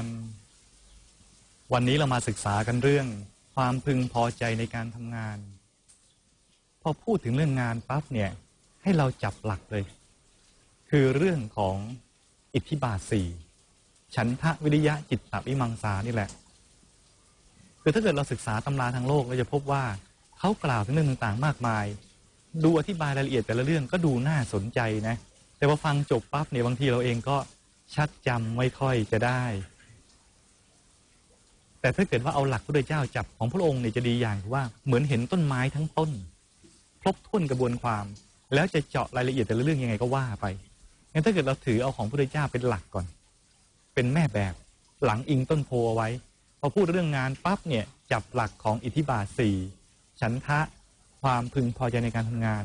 รวันนี้เรามาศึกษากันเรื่อง ความพึงพอใจในการทำงาน พอพูดถึงเรื่องงานปั๊บเนี่ยให้เราจับหลักเลย คือเรื่องของอิทธิบาทสี่ฉันทะวิริยะจิตตวิมังสานี่แหละ คือถ้าเกิดเราศึกษาตำราทางโลกเราจะพบว่าเขากล่าวถึงเรื่องต่างๆ มากมาย ดูอธิบายรายละเอียดแต่ละเรื่องก็ดูน่าสนใจนะ แต่พอฟังจบปั๊บเนี่ยบางทีเราเองก็ชักจำไม่ค่อยจะได้ แต่ถ้าเกิดว่าเอาหลักพระเจ้าจับของพระองค์เนี่ยจะดีอย่างคือว่าเหมือนเห็นต้นไม้ทั้งต้น ครบถ้วนกระบวนความ แล้วจะเจาะรายละเอียดแต่ละเรื่องยังไงก็ว่าไปงั้นถ้าเกิดเราถือเอาของพระเจ้าเป็นหลักก่อน เป็นแม่แบบหลังอิงต้นโพเอาไว้ พอพูดเรื่องงานปั๊บเนี่ยจับหลักของอิทธิบาทสี่ฉันทะความพึงพอใจในการทำงาน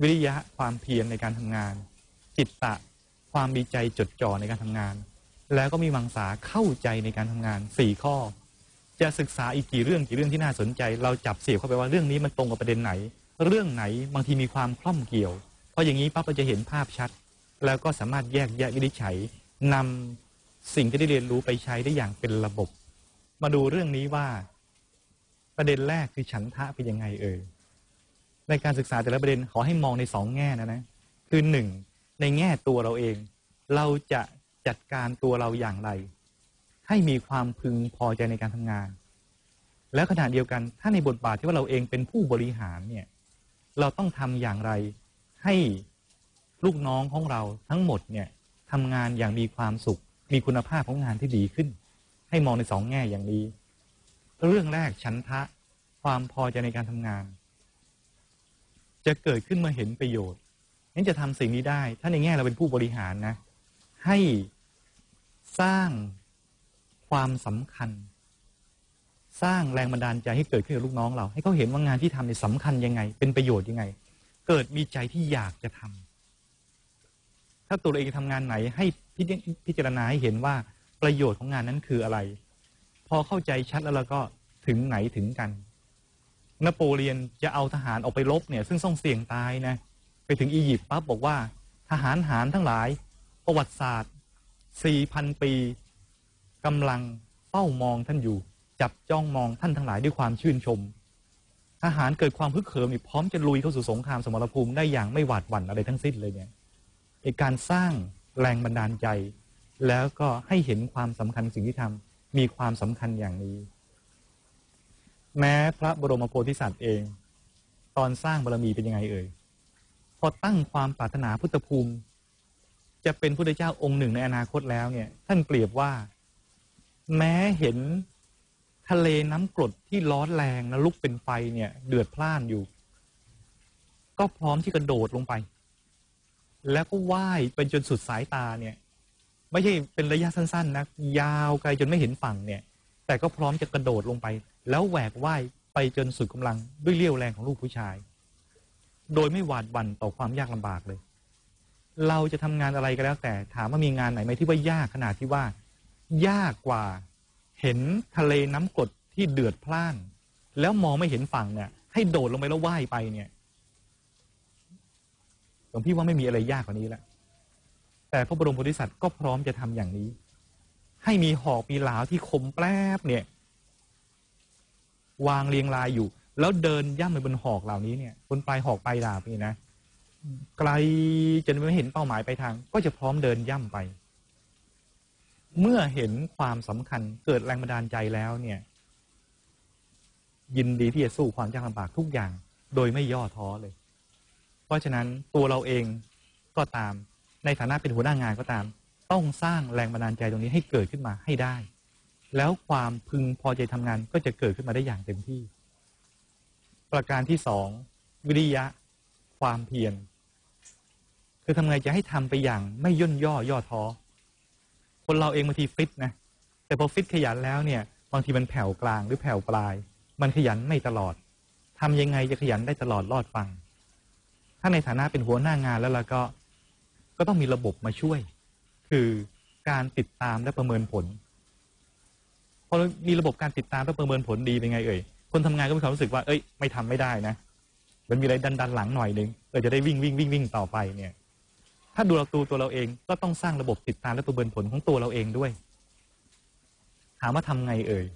วิริยะความเพียรในการทำงาน จิตตะความมีใจจดจ่อในการทำงาน แล้วก็มีมังสาเข้าใจในการทำงานสี่ข้อ จะศึกษาอีกกี่เรื่องกี่เรื่องที่น่าสนใจ เราจับเสียบเข้าไปว่าเรื่องนี้มันตรงกับประเด็นไหน เรื่องไหนบางทีมีความคล่อมเกี่ยว เพออย่างนี้ปั๊บเราจะเห็นภาพชัด แล้วก็สามารถแยกแยะวินิจฉัยนำสิ่งที่ได้เรียนรู้ไปใช้ได้อย่างเป็นระบบ มาดูเรื่องนี้ว่า ประเด็นแรกคือฉันทะเป็นยังไงเอ่ยในการศึกษาแต่ละประเด็นขอให้มองในสองแง่นะนะ คือหนึ่งในแง่ตัวเราเอง เราจะ จัดการตัวเราอย่างไร ให้มีความพึงพอใจในการทำงาน แล้วขณะเดียวกันถ้าในบทบาทที่ว่าเราเองเป็นผู้บริหารเนี่ยเราต้องทำอย่างไรให้ลูกน้องของเราทั้งหมดเนี่ยทำงานอย่างมีความสุข มีคุณภาพของงานที่ดีขึ้น ให้มองในสองแง่อย่างนี้เรื่องแรกฉันทะความพอใจในการทำงาน จะเกิดขึ้นเมื่อเห็นประโยชน์นั้นจะทำสิ่งนี้ได้ ถ้าในแง่เราเป็นผู้บริหารนะ ให้สร้างความสำคัญ สร้างแรงบันดาลใจให้เกิดขึ้นกับลูกน้องเรา ให้เขาเห็นว่างานที่ทำเนี่ยสำคัญยังไง เป็นประโยชน์ยังไง เกิดมีใจที่อยากจะทำถ้าตัวเองทำงานไหนให้พิจารณาให้เห็นว่าประโยชน์ของงานนั้นคืออะไร พอเข้าใจชัดแล้วเราก็ถึงไหนถึงกันนโปเลียนจะเอาทหารออกไปรบเนี่ย ซึ่งต้องเสี่ยงตายนะ ไปถึงอียิปต์ปั๊บบอกว่า ทหารหารทั้งหลาย ประวัติศาสตร์สี่พันปีกำลังเฝ้ามองท่านอยู่ จับจ้องมองท่านทั้งหลายด้วยความชื่นชมทหารเกิดความพึกเขิมนี่พร้อมจะลุยเข้าสู่สงครามสมรภูมิได้อย่างไม่หวาดหวั่นอะไรทั้งสิ้นเลยเนี่ยในการสร้างแรงบันดาลใจ แล้วก็ให้เห็นความสำคัญสิ่งที่ทำมีความสำคัญอย่างนี้ แม้พระบรมโพธิสัตว์เอง ตอนสร้างบารมีเป็นยังไงเอ่ยพอตั้งความปรารถนาพุทธภูมิ จะเป็นพระเจ้าองค์หนึ่งในอนาคตแล้วเนี่ย ท่านเปรียบว่า แม้เห็นทะเลน้ำกรดที่ร้อนแรงนะลุกเป็นไฟเนี่ย เดือดพล่านอยู่ ก็พร้อมที่กระโดดลงไป แล้วก็ว่ายไปจนสุดสายตาเนี่ย ไม่ใช่เป็นระยะสั้นๆนะยาวไกลจนไม่เห็นฝั่งเนี่ย แต่ก็พร้อมจะกระโดดลงไป แล้วแหวกว่ายไปจนสุดกำลังด้วยเลี้ยวแรงของลูกผู้ชาย โดยไม่หวาดหวั่นต่อความยากลำบากเลย เราจะทำงานอะไรก็แล้ว แต่ถามว่ามีงานไหนไหมที่ว่ายากขนาดที่ว่า ยากกว่าเห็นทะเลน้ำกรดที่เดือดพล่าน แล้วมองไม่เห็นฝั่งเนี่ย ให้โดดลงไปแล้วว่ายไปเนี่ยหลวงพี่ว่าไม่มีอะไรยากกว่านี้แล้วแต่พระบรมโพธิสัตว์ก็พร้อมจะทำอย่างนี้ ให้มีหอกมีหลาวที่คมแปรบเนี่ย วางเรียงรายอยู่ แล้วเดินย่ำไปบนหอกเหล่านี้เนี่ยบนปลายหอกปลายดาบนี่นะ ไกลจนไม่เห็นเป้าหมายไปทาง ก็จะพร้อมเดินย่ำไป เมื่อเห็นความสำคัญเกิดแรงบันดาลใจแล้วเนี่ย ยินดีที่จะสู้ความยากลำบากทุกอย่าง โดยไม่ย่อท้อเลย เพราะฉะนั้นตัวเราเองก็ตาม ในฐานะเป็นหัวหน้างานก็ตาม ต้องสร้างแรงบันดาลใจตรงนี้ให้เกิดขึ้นมาให้ได้ แล้วความพึงพอใจทำงานก็จะเกิดขึ้นมาได้อย่างเต็มที่ ประการที่สองวิริยะ ความเพียร คือทำไงจะให้ทำไปอย่างไม่ย่นย่อย่อท้อคนเราเองบางทีฟิตนะแต่พอฟิตขยันแล้วเนี่ยบางทีมันแผ่วกลางหรือแผ่วปลาย มันขยันไม่ตลอดทำยังไงจะขยันได้ตลอดรอดฟัง ถ้าในฐานะเป็นหัวหน้างานแล้วเราก็ก็ต้องมีระบบมาช่วย คือการติดตามและประเมินผลพอมีระบบการติดตามและประเมินผลดีเป็นไงเอ่ยคนทำงานก็มีความรู้สึกว่าเอ้ย ไม่ทำไม่ได้นะ มันมีอะไรดันดันหลังหน่อยนึงเราจะได้วิ่งวิ่งวิ่งวิ่งต่อไปเนี่ย ถ้าดูเราตัวตัวเราเองก็ต้องสร้างระบบติดตามและประเมินผลของตัวเราเองด้วย ถามว่าทำไงเอ่ย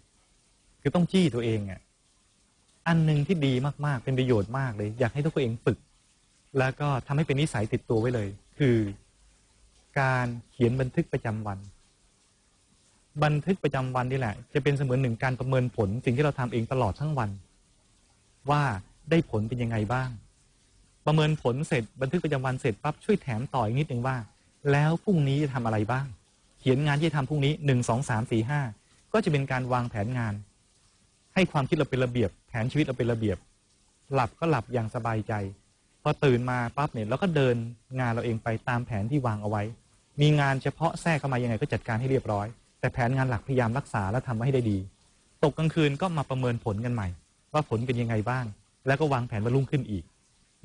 คือต้องจี้ตัวเองอะอันหนึ่งที่ดีมากๆ เป็นประโยชน์มากเลย อยากให้ทุกคนเองฝึก แล้วก็ทำให้เป็นนิสัยติดตัวไว้เลย คือ การเขียนบันทึกประจำวัน บันทึกประจำวันนี่แหละ จะเป็นเสมือนหนึ่งการประเมินผล สิ่งที่เราทำเองตลอดทั้งวัน ว่าได้ผลเป็นยังไงบ้าง ประเมินผลเสร็จบันทึกประจำวันเสร็จปั๊บช่วยแถมต่ออีกนิดหนึ่งว่า แล้วพรุ่งนี้จะทำอะไรบ้าง เขียนงานที่จะทำพรุ่งนี้หนึ่งสองสามสี่ห้าก็จะเป็นการวางแผนงาน ให้ความคิดเราเป็นระเบียบ แผนชีวิตเราเป็นระเบียบ หลับก็หลับอย่างสบายใจ พอตื่นมาปั๊บเนี่ยเราก็เดินงานเราเองไปตามแผนที่วางเอาไว้ มีงานเฉพาะแทรกเข้ามายังไงก็จัดการให้เรียบร้อย แต่แผนงานหลักพยายามรักษาและทำให้ได้ดี ตกกลางคืนก็มาประเมินผลกันใหม่ ว่าผลเป็นยังไงบ้าง แล้วก็วางแผนวันรุ่งขึ้นอีก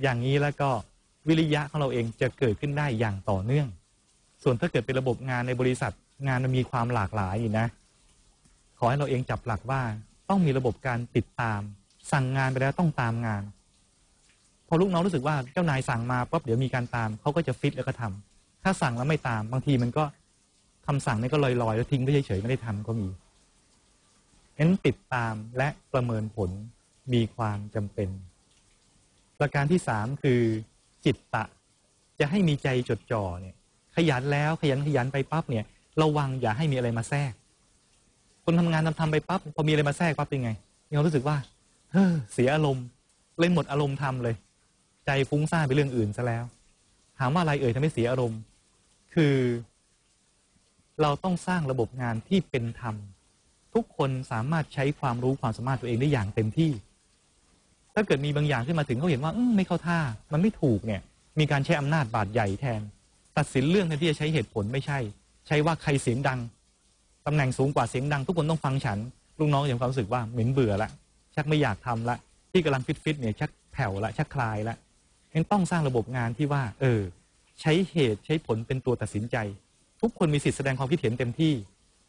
อย่างนี้แล้วก็วิริยะของเราเองจะเกิดขึ้นได้อย่างต่อเนื่อง ส่วนถ้าเกิดเป็นระบบงานในบริษัทงานมันมีความหลากหลายอยู่นะ ขอให้เราเองจับหลักว่าต้องมีระบบการติดตาม สั่งงานไปแล้วต้องตามงาน พอลูกน้องรู้สึกว่าเจ้านายสั่งมาปั๊บเดี๋ยวมีการตามเขาก็จะฟิตแล้วก็ทำถ้าสั่งแล้วไม่ตาม บางทีมันก็คำสั่งนี่ก็ลอยๆแล้วทิ้งไปเฉยๆไม่ได้ทำก็มีงั้นติดตามและประเมินผลมีความจำเป็น ประการที่สามคือจิตตะ จะให้มีใจจดจ่อเนี่ย ขยันแล้วขยันขยันไปปั๊บเนี่ย ระวังอย่าให้มีอะไรมาแทรก คนทำงานทำทำไปปั๊บพอมีอะไรมาแทรกปั๊บเป็นไงมีความรู้สึกว่าเฮ้อเสียอารมณ์เลยหมดอารมณ์ทำเลย ใจฟุ้งซ่านไปเรื่องอื่นซะแล้ว ถามว่าอะไรเอ่ยทำให้เสียอารมณ์ คือ เราต้องสร้างระบบงานที่เป็นธรรมทุกคนสามารถใช้ความรู้ความสามารถตัวเองได้อย่างเต็มที่ ถ้าเกิดมีบางอย่างขึ้นมาถึงเขาเห็นว่าไม่เข้าท่า มันไม่ถูกเนี่ยมีการใช้อำนาจบาดใหญ่แทน ตัดสินเรื่องแทนที่จะใช้เหตุผลไม่ใช่ ใช้ว่าใครเสียงดังตำแหน่งสูงกว่าเสียงดัง ทุกคนต้องฟังฉันลูกน้องอย่างความรู้สึกว่าเหม็นเบื่อละชักไม่อยากทำละ ที่กำลังฟิตฟิตๆเนี่ยชักแผ่วละชักคลายละงั้นต้องสร้างระบบงานที่ว่า เออ ใช้เหตุใช้ผลเป็นตัวตัดสินใจ ทุกคนมีสิทธิแสดงความคิดเห็นเต็มที่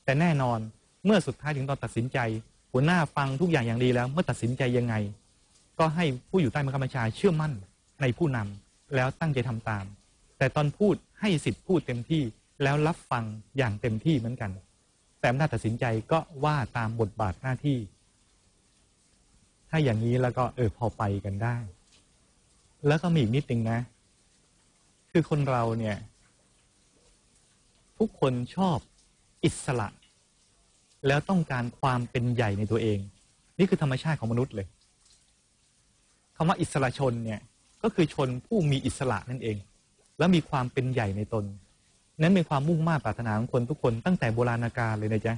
แต่แน่นอนเมื่อสุดท้ายถึงตอนตัดสินใจ หัวหน้าฟังทุกอย่างอย่างดีแล้ว เมื่อตัดสินใจยังไง ก็ให้ผู้อยู่ใต้บังคับบัญชาเชื่อมั่นในผู้นำแล้วตั้งใจทำตาม แต่ตอนพูดให้สิทธิ์พูดเต็มที่แล้วรับฟังอย่างเต็มที่เหมือนกัน แต่อำนาจตัดสินใจก็ว่าตามบทบาทหน้าที่ ถ้าอย่างนี้แล้วก็เออพอไปกันได้ แล้วก็มีอีกนิดนึงนะ คือคนเราเนี่ย ทุกคนชอบอิสระ แล้วต้องการความเป็นใหญ่ในตัวเอง นี่คือธรรมชาติของมนุษย์เลย คำว่าอิสระชนเนี่ยก็คือชนผู้มีอิสระนั่นเอง แล้วมีความเป็นใหญ่ในตน นั้นเป็นความมุ่งมา่ปรารถนาของคนทุกคนตั้งแต่โบราณกาลเลยนะจ๊ะ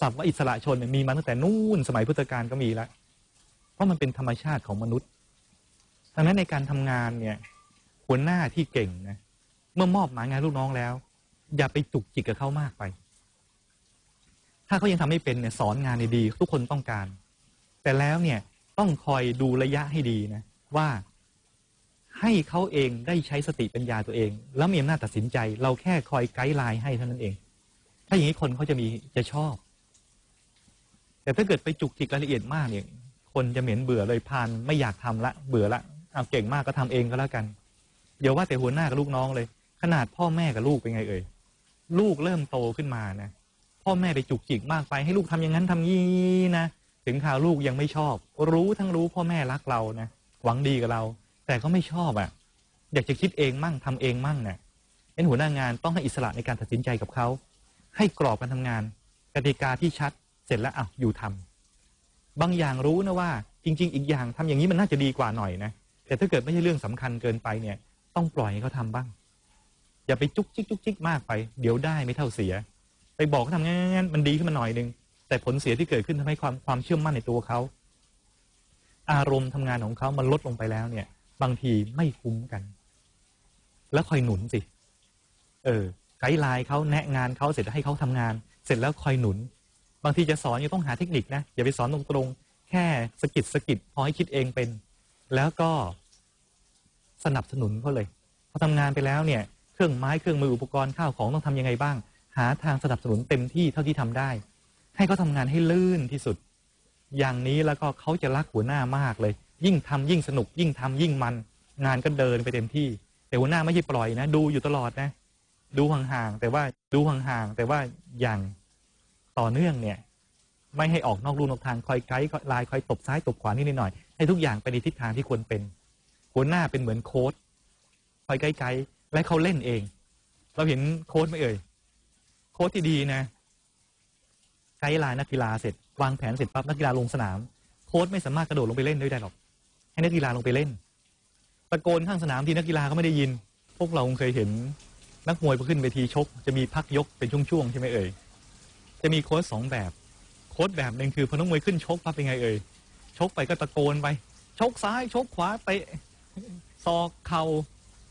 ศัพท์ว่าอิสระชนเนี่ยมีมาตั้งแต่นู่นสมัยพุทธกาลก็มีแล้วเพราะมันเป็นธรรมชาติของมนุษย์ดังนั้นในการทำงานเนี่ยหัวหน้าที่เก่งนะเมื่อมอบหมายงานลูกน้องแล้ว อย่าไปจุกจิกกับเขามากไป ถ้าเขายังทำไม่เป็นเนี่ยสอนงานดีๆทุกคนต้องการ แต่แล้วเนี่ยต้องคอยดูระยะให้ดีนะ ว่าให้เขาเองได้ใช้สติปัญญาตัวเอง แล้วมีอำนาจตัดสินใจ เราแค่คอยไกด์ไลน์ให้เท่านั้นเอง ถ้าอย่างนี้คนเขาจะมีจะชอบ แต่ถ้าเกิดไปจุกจิกรายละเอียดมากเนี่ย คนจะเหม็นเบื่อเลยพานไม่อยากทำละเบื่อละเอาเก่งมากก็ทำเองก็แล้วกันอย่าว่าแต่หัวหน้ากับลูกน้องเลย ขนาดพ่อแม่กับลูกเป็นไงเอ่ยลูกเริ่มโตขึ้นมานะพ่อแม่ไปจุกจิกมากไปให้ลูกทำอย่างนั้นทำยี่นะถึงข่าวลูกยังไม่ชอบ รู้ทั้งรู้พ่อแม่รักเรานะ หวังดีกับเรา แต่ก็ไม่ชอบอะ่ะ อยากจะคิดเองมั่งทำเองมั่งเนะ่ยเป็นหัวหน้างานต้องให้อิสระในการตัดสินใจกับเขา ให้กรอบการทำงาน กติกาที่ชัดเสร็จแล้วอะอยู่ทำบางอย่างรู้นะว่าจริง ๆ อีกอย่างทำอย่างนี้มันน่าจะดีกว่าหน่อยนะแต่ถ้าเกิดไม่ใช่เรื่องสำคัญเกินไปเนี่ย ต้องปล่อยให้เขาทาบ้าง อย่าไปจุกจิกจุกจิกมากไป เดี๋ยวได้ไม่เท่าเสีย ไปบอกเขาทำงั้นมันดีขึ้นมาหน่อยนึงแต่ผลเสียที่เกิดขึ้นทำให้ความความเชื่อมั่นในตัวเขา อารมณ์ทำงานของเขามันลดลงไปแล้วเนี่ย บางทีไม่คุ้มกัน แล้วคอยหนุนสิ เออ ไกด์ไลน์เขาแนะงานเขาเสร็จแล้วให้เขาทำงาน เสร็จแล้วคอยหนุน บางทีจะสอนยังต้องหาเทคนิคนะอย่าไปสอนตรงๆแค่สกิดสกิดพอให้คิดเองเป็น แล้วก็สนับสนุนเขาเลยพอทำงานไปแล้วเนี่ย เครื่องไม้เครื่องมืออุปกรณ์ข้าวของต้องทำยังไงบ้าง หาทางสนับสนุนเต็มที่เท่าที่ทำได้ ให้เขาทำงานให้ลื่นที่สุด อย่างนี้แล้วก็เขาจะรักหัวหน้ามากเลย ยิ่งทำยิ่งสนุก ยิ่งทำยิ่งมัน งานก็เดินไปเต็มที่ แต่หัวหน้าไม่ใช่ปล่อยนะ ดูอยู่ตลอดนะ ดูห่างๆแต่ว่าดูห่างๆแต่ว่าอย่างต่อเนื่องเนี่ย ไม่ให้ออกนอกลู่นอกทางคอยไกด์ไลน์คอยตบซ้ายตบขวานิดหน่อยให้ทุกอย่างไปในทิศทางที่ควรเป็น หัวหน้าเป็นเหมือนโค้ดคอยไกด์และเขาเล่นเอง เราเห็นโค้ดไหมเอ่ยโค้ดที่ดีนะไกด์ไลน์นักกีฬาเสร็จ วางแผนเสร็จปั๊บนักกีฬาลงสนาม โค้ดไม่สามารถกระโดดลงไปเล่นด้วยได้หรอก ให้นักกีฬาลงไปเล่น ตะโกนข้างสนามทีนักกีฬาก็ไม่ได้ยิน พวกเราคงเคยเห็นนักมวยพอขึ้นเวทีชก จะมีพักยกเป็นช่วงๆใช่ไหมเอ่ย จะมีโค้ดสองแบบ โค้ดแบบหนึ่งคือพอนักมวยขึ้นชกปั๊บเป็นไงเอ่ย ชกไปก็ตะโกนไป ชกซ้ายชกขวาเตะศอกเข่า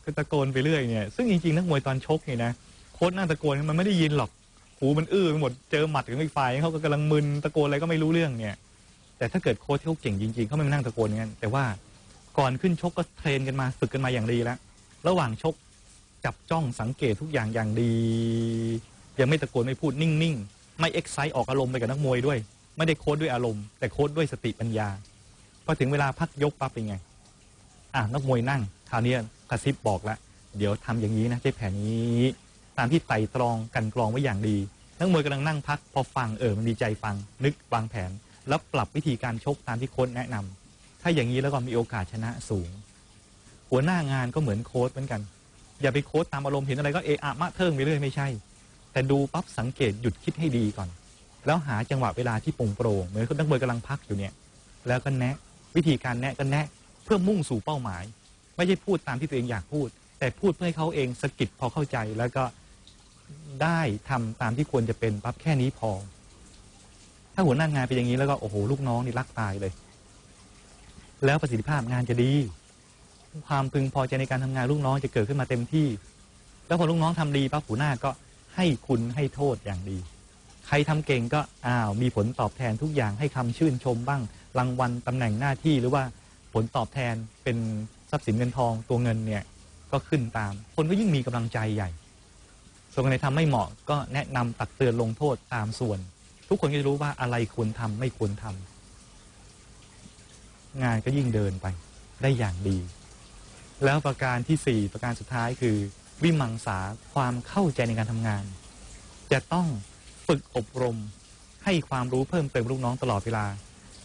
ก็ตะโกนไปเรื่อยเนี่ย ซึ่งจริงๆนักมวยตอนชกเนี่ยนะ โค้ดนั่งตะโกนมันไม่ได้ยินหรอก หูมันอื้อไปหมดเจอหมัดของอีกฝ่ายเขาก็กำลังมึนตะโกนอะไรก็ไม่รู้เรื่องเนี่ย แต่ถ้าเกิดโค้ชที่เขาเก่งจริงๆเขาไม่มานั่งตะโกนอย่างนั้นแต่ว่าก่อนขึ้นชกก็เทรนกันมาฝึกกันมาอย่างดีแล้วระหว่างชกจับจ้องสังเกตทุกอย่างอย่างดี ยังไม่ตะโกนไม่พูดนิ่งๆ ไม่เอ็กไซต์ออกอารมณ์ไปกับนักมวยด้วย ไม่ได้โค้ดด้วยอารมณ์ แต่โค้ดด้วยสติปัญญาพอถึงเวลาพักยกปั๊บเป็นไง อะนักมวยนั่งคราวนี้กระซิบบอกแล้วเดี๋ยวทำอย่างนี้นะใช้แผนนี้ ตามที่ไต่ตรองกันกรองไว้อย่างดี นักมวยกำลังนั่งพักพอฟังเออมันดีใจฟัง นึกวางแผน แล้วปรับวิธีการชกตามที่โค้ชแนะนำถ้าอย่างนี้แล้วก็มีโอกาสชนะสูง หัวหน้างานก็เหมือนโค้ชเหมือนกัน อย่าไปโค้ชตามอารมณ์เห็นอะไรก็เอะอะมะเทิงไปเรื่อยไม่ใช่ แต่ดูปั๊บสังเกตหยุดคิดให้ดีก่อน แล้วหาจังหวะเวลาที่โปร่งโปร่งเหมือนนักมวยกำลังพักอยู่เนี่ย แล้วก็แนะวิธีการแนะก็แนะเพื่อมุ่งสู่เป้าหมาย ไม่ใช่พูดตามที่ตัวเองอยากพูด แต่พูดเพื่อให้เขาเองสะกิดพอเข้าใจแล้วก็ ได้ทำตามที่ควรจะเป็นปั๊บแค่นี้พอ ถ้าหัวหน้างานเป็นอย่างนี้แล้วก็โอ้โหลูกน้องนี่รักตายเลย แล้วประสิทธิภาพงานจะดี ความพึงพอใจในการทำงานลูกน้องจะเกิดขึ้นมาเต็มที่ แล้วพอลูกน้องทำดีปั๊บหัวหน้าก็ให้คุณให้โทษอย่างดี ใครทำเก่งก็อ้าวมีผลตอบแทนทุกอย่างให้คำชื่นชมบ้างรางวัลตำแหน่งหน้าที่หรือว่าผลตอบแทนเป็นทรัพย์สินเงินทองตัวเงินเนี่ยก็ขึ้นตาม คนก็ยิ่งมีกำลังใจใหญ่ ส่วนคนไหนทำไม่เหมาะก็แนะนำตักเตือนลงโทษตามส่วน ทุกคนก็จะรู้ว่าอะไรควรทำไม่ควรทำงานก็ยิ่งเดินไปได้อย่างดี แล้วประการที่สี่ประการสุดท้ายคือ วิมังสาความเข้าใจในการทำงาน จะต้องฝึกอบรม ให้ความรู้เพิ่มเติมลูกน้องตลอดเวลา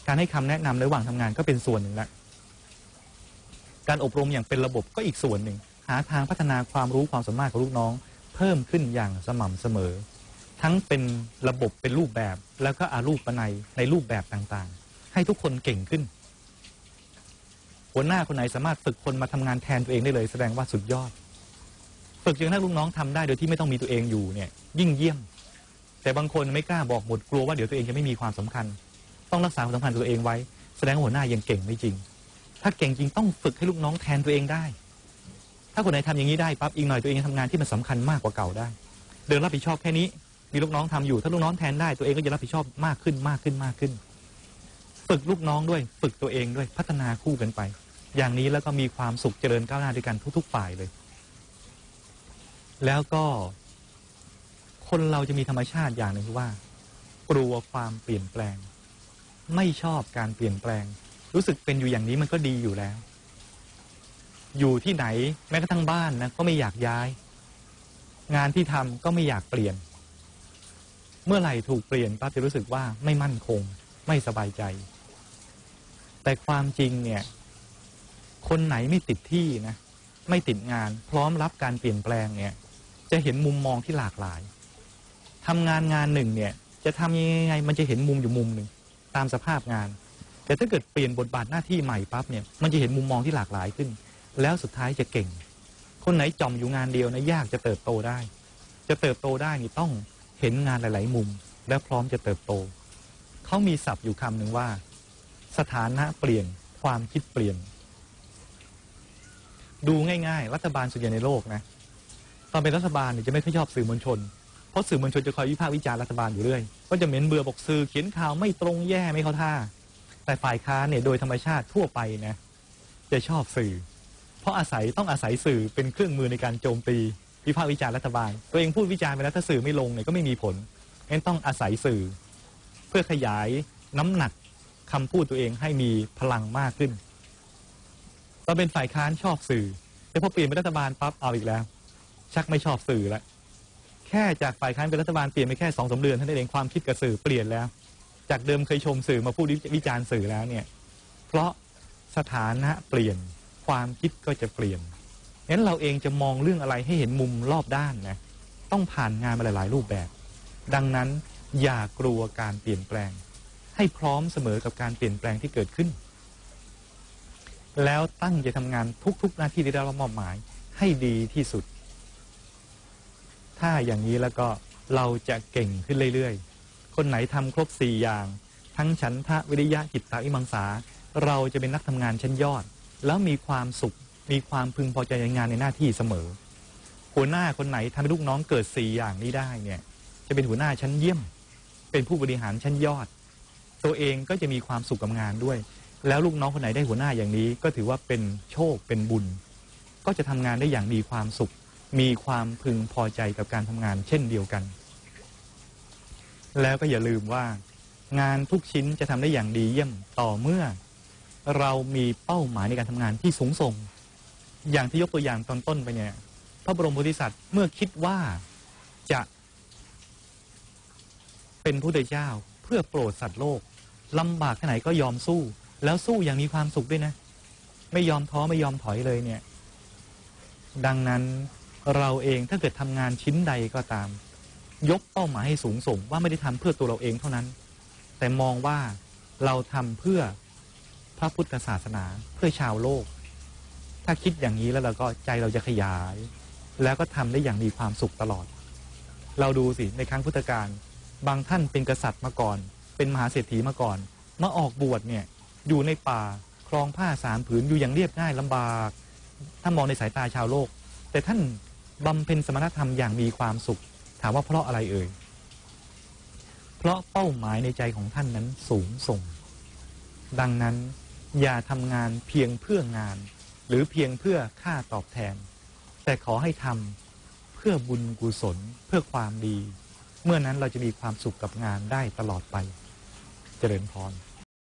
การให้คำแนะนำระหว่างทำงานก็เป็นส่วนหนึ่งละ การอบรมอย่างเป็นระบบก็อีกส่วนหนึ่ง หาทางพัฒนาความรู้ความสามารถของลูกน้อง เพิ่มขึ้นอย่างสม่ำเสมอ ทั้งเป็นระบบเป็นรูปแบบแล้วก็อารูปนัยในรูปแบบต่างๆ ให้ทุกคนเก่งขึ้น หัวหน้าคนไหนสามารถฝึกคนมาทำงานแทนตัวเองได้เลย แสดงว่าสุดยอด ฝึกจนกระทั่งลูกน้องทำได้โดยที่ไม่ต้องมีตัวเองอยู่เนี่ย ยิ่งเยี่ยม แต่บางคนไม่กล้าบอกหมดกลัวว่าเดี๋ยวตัวเองจะไม่มีความสำคัญ ต้องรักษาความสำคัญตัวเองไว้ แสดงว่าหัวหน้ายังเก่งไม่จริง ถ้าเก่งจริงต้องฝึกให้ลูกน้องแทนตัวเองได้ ถ้าคนไหนทำอย่างนี้ได้ปั๊บอีกหน่อยตัวเองจะทำงานที่มันสาคัญมากกว่าเก่าได้ เดินรับผิดชอบแค่นี้ มีลูกน้องทำอยู่ ถ้าลูกน้องแทนได้ตัวเองก็จะรับผิดชอบมากขึ้นมากขึ้นมากขึ้น ฝึกลูกน้องด้วย ฝึกตัวเองด้วยพัฒนาคู่กันไป อย่างนี้แล้วก็มีความสุขเจริญก้าวหน้าด้วยกันทุก ๆ ฝ่ายเลย แล้วก็ คนเราจะมีธรรมชาติอย่างหนึ่งคือว่า กลัวความเปลี่ยนแปลง ไม่ชอบการเปลี่ยนแปลง รู้สึกเป็นอยู่อย่างนี้มันก็ดีอยู่แล้ว อยู่ที่ไหนแม้กระทั่งบ้านนะก็ไม่อยากย้าย งานที่ทำก็ไม่อยากเปลี่ยน เมื่อไหร่ถูกเปลี่ยนปั๊บจะรู้สึกว่าไม่มั่นคง ไม่สบายใจ แต่ความจริงเนี่ย คนไหนไม่ติดที่นะไม่ติดงาน พร้อมรับการเปลี่ยนแปลงเนี่ย จะเห็นมุมมองที่หลากหลายทำงานงานหนึ่งเนี่ย จะทำยังไงมันจะเห็นมุมอยู่มุมหนึ่งตามสภาพงาน แต่ถ้าเกิดเปลี่ยนบทบาทหน้าที่ใหม่ปั๊บเนี่ยมันจะเห็นมุมมองที่หลากหลายขึ้น แล้วสุดท้ายจะเก่ง คนไหนจอมอยู่งานเดียวนะยากจะเติบโตได้ จะเติบโตได้นี่ต้องเห็นงานหลาย ๆ มุม และพร้อมจะเติบโต เขามีศัพท์อยู่คำหนึ่งว่า สถานะเปลี่ยนความคิดเปลี่ยน ดูง่าย ๆ รัฐบาลส่วนใหญ่ในโลกนะตอนเป็นรัฐบาลเนี่ยจะไม่ค่อยชอบสื่อมวลชน เพราะสื่อมวลชนจะคอยวิพากษ์วิจารณ์รัฐบาลอยู่เรื่อยก็จะเหม็นเบื่อบอกสื่อเขียนข่าวไม่ตรงแย่ไม่เข้าท่า แต่ฝ่ายค้านเนี่ยโดยธรรมชาติทั่วไปนะจะชอบสื่อ เพราะอาศัยต้องอาศัยสื่อเป็นเครื่องมือในการโจมตีวิพากษ์วิจารณ์รัฐบาล ตัวเองพูดวิจารณ์ไปแล้วถ้าสื่อไม่ลงเนี่ยก็ไม่มีผลงั้นต้องอาศัยสื่อ เพื่อขยายน้ำหนักคำพูดตัวเองให้มีพลังมากขึ้นตอนเป็นฝ่ายค้านชอบสื่อแต่พอเปลี่ยนเป็นรัฐบาลปั๊บเอาอีกแล้ว ชักไม่ชอบสื่อล้วแค่จากฝ่ายค้านเป็นรัฐบาลเปลี่ยนไปแค่สองสาเดือนท่านั้เองความคิดกับสื่อเปลี่ยนแล้ว จากเดิมเคยชมสื่อมาพูดวิจารณ์สื่อแล้วเนี่ย เพราะสถานะเปลี่ยน ความคิดก็จะเปลี่ยนงั้นเราเองจะมองเรื่องอะไรให้เห็นมุมรอบด้านนะ ต้องผ่านงานมาหลาย ๆ รูปแบบ ดังนั้นอย่ากลัวการเปลี่ยนแปลง ให้พร้อมเสมอกับการเปลี่ยนแปลงที่เกิดขึ้น แล้วตั้งใจทำงานทุก ๆ หน้าที่ที่ได้รับมอบหมายให้ดีที่สุด ถ้าอย่างนี้แล้วก็เราจะเก่งขึ้นเรื่อย ๆ คนไหนทำครบสี่อย่าง ทั้งฉันทะวิริยะจิตตาอิมังสา เราจะเป็นนักทำงานชั้นยอด แล้วมีความสุข มีความพึงพอใจในงานในหน้าที่เสมอ หัวหน้าคนไหนทำให้ลูกน้องเกิดสี่อย่างนี้ได้เนี่ย จะเป็นหัวหน้าชั้นเยี่ยม เป็นผู้บริหารชั้นยอด ตัวเองก็จะมีความสุขกับงานด้วย แล้วลูกน้องคนไหนได้หัวหน้าอย่างนี้ ก็ถือว่าเป็นโชคเป็นบุญ ก็จะทำงานได้อย่างมีความสุข มีความพึงพอใจกับการทำงาน เช่นเดียวกัน แล้วก็อย่าลืมว่า งานทุกชิ้นจะทำได้อย่างดีเยี่ยมต่อเมื่อ เรามีเป้าหมายในการทำงานที่สูงส่ง อย่างที่ยกตัวอย่างตอนต้นไปเนี่ย พระบรมโพธิสัตว์เมื่อคิดว่าจะเป็นผู้ได้เจ้าเพื่อโปรดสัตว์โลกลำบากแค่ไหนก็ยอมสู้ แล้วสู้อย่างมีความสุขด้วยนะ ไม่ยอมท้อไม่ยอมถอยเลยเนี่ย ดังนั้นเราเองถ้าเกิดทำงานชิ้นใดก็ตาม ยกเป้าหมายให้สูงส่งว่าไม่ได้ทำเพื่อตัวเราเองเท่านั้น แต่มองว่าเราทำเพื่อ ระพุทธศาสนาเพื่อชาวโลก ถ้าคิดอย่างนี้แล้วเราก็ใจเราจะขยาย แล้วก็ทำได้อย่างมีความสุขตลอด เราดูสิในครั้งพุทธกาลบางท่านเป็นกษัตริย์มาก่อน เป็นมหาเศรษฐีมาก่อน มาออกบวชเนี่ยอยู่ในป่าครองผ้าสามผืนอยู่อย่างเรียบง่ายลำบาก ถ้ามองในสายตาชาวโลก แต่ท่านบำเพ็ญสมณธรรมอย่างมีความสุข ถามว่าเพราะอะไรเอ่ยเพราะเป้าหมายในใจของท่านนั้นสูงส่ง ดังนั้น อย่าทำงานเพียงเพื่องาน หรือเพียงเพื่อค่าตอบแทน แต่ขอให้ทำเพื่อบุญกุศลเพื่อความดี เมื่อนั้นเราจะมีความสุขกับงานได้ตลอดไป เจริญพร